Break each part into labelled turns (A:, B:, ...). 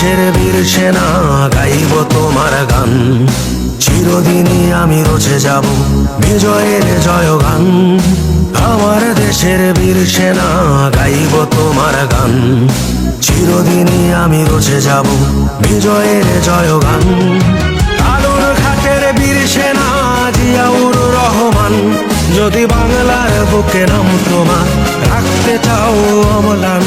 A: দেশের বীর সেনা, গাইব তোমার গান। চিরদিনই আমি রচে যাব, বিজয়ের জয়গান। আমার দেশের বীর সেনা, গাইব তোমার গান। চিরদিনই আমি রচে যাব, বিজয়ের জয়গান। আলোর ঘাটের বীর সেনা, জিয়াউর রহমান। যদি বাংলার বুকে নাম তোমার, রাখতে চাও অমলান।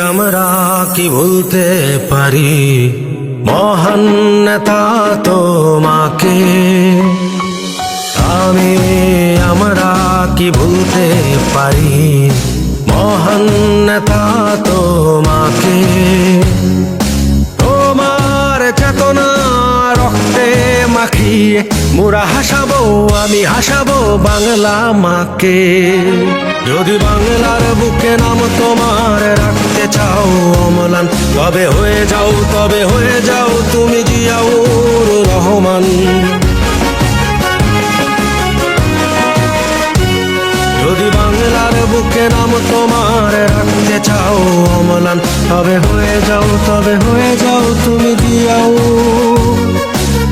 A: আমরা কি ভুলতে পারি? মহান নেতা তোমাকে। আমি, আমরা কি ভুলতে পারি? মহান নেতা তোমাকে। তোমার চেতনা রক্তে মাখিয়ে মোরা হাসাবো, আমি হাসাবো বাংলা মাকে। যদি বাংলার বুকে নাম তোমার রাখতে চাও অমলান, তবে হয়ে যাও, তবে হয়ে যাও, তুমি জিয়াউর রহমান। যদি বাংলার বুকে নাম তোমার রাখতে চাও অমলান, তবে হয়ে যাও, তবে হয়ে যাও, তুমি দিয়াও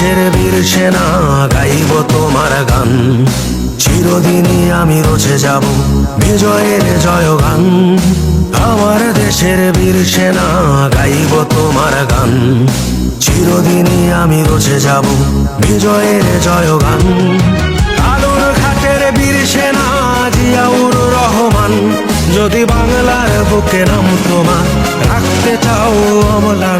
A: দেশের বীর সেনা গাইব তোমার গান? চিরদিনই আমি রচে যাব বিজয়ের জয় গান আমার দেশের বীর সেনা গাইব তোমার গান। চিরদিনই আমি রচে যাব বিজয়ের জয়গান। আলোর ঘাটের বীর সেনা জিয়াউর রহমান, যদি বাংলার বুকে নাম তোমার, রাখতে চাও অমলান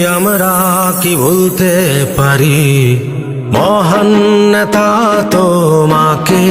A: কি ভুলতে পারি? মহান নেতা তোমাকে